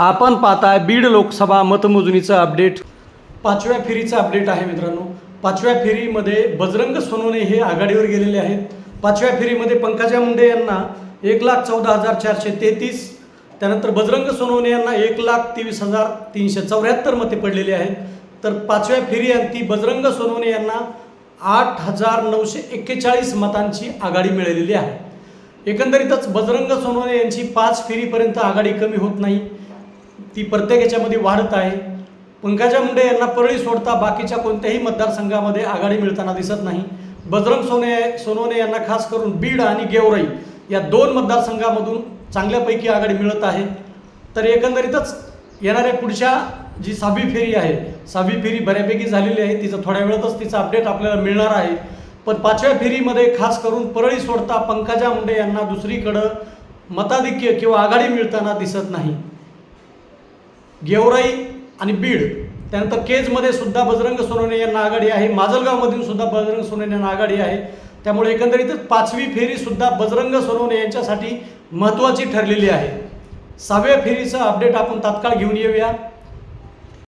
आपण पाहताय बीड लोकसभा मतमोजणीचं अपडेट. पाचव्या फेरीचं अपडेट आहे मित्रांनो. पाचव्या फेरीमध्ये बजरंग सोनवणे हे आघाडीवर गेलेले आहेत. पाचव्या फेरीमध्ये पंकजा मुंडे यांना एक लाख चौदा हजार चारशे तेहतीस त्यानंतर बजरंग सोनवणे यांना एक लाख तेवीस हजार तीनशे चौऱ्याहत्तर मते पडलेली आहेत. तर पाचव्या फेरी अंती बजरंग सोनवणे यांना आठ हजार नऊशे एक्केचाळीस मतांची आघाडी मिळालेली आहे. एकंदरीतच बजरंग सोनवणे यांची पाच फेरीपर्यंत आघाडी कमी होत नाही. ती प्रत्येक याच्यामध्ये वाढत आहे. पंकजा मुंडे यांना परळी सोडता बाकीच्या कोणत्याही मतदारसंघामध्ये आघाडी मिळताना दिसत नाही. बजरंग सोने सोनोने यांना खास करून बीड आणि गेवराई या दोन मतदारसंघामधून चांगल्यापैकी आघाडी मिळत आहे. तर एकंदरीतच येणाऱ्या पुढच्या जी सहावी फेरी आहे सहावी फेरी बऱ्यापैकी झालेली आहे. तिचं थोड्या वेळातच तिचं अपडेट आपल्याला मिळणार आहे. पण पाचव्या फेरीमध्ये खास करून परळी सोडता पंकजा मुंडे यांना दुसरीकडं मताधिक्य किंवा आघाडी मिळताना दिसत नाही. गेवराई आणि बीड त्यानंतर केजमध्ये सुद्धा बजरंग सोनवणे यांना आघाडी आहे. माजलगावमधून सुद्धा बजरंग सोनवणे यांना आघाडी आहे. त्यामुळे एकंदरीतच पाचवी फेरी सुद्धा बजरंग सोनवणे यांच्यासाठी महत्त्वाची ठरलेली आहे. सहाव्या फेरीचं अपडेट आपण तात्काळ घेऊन येऊया.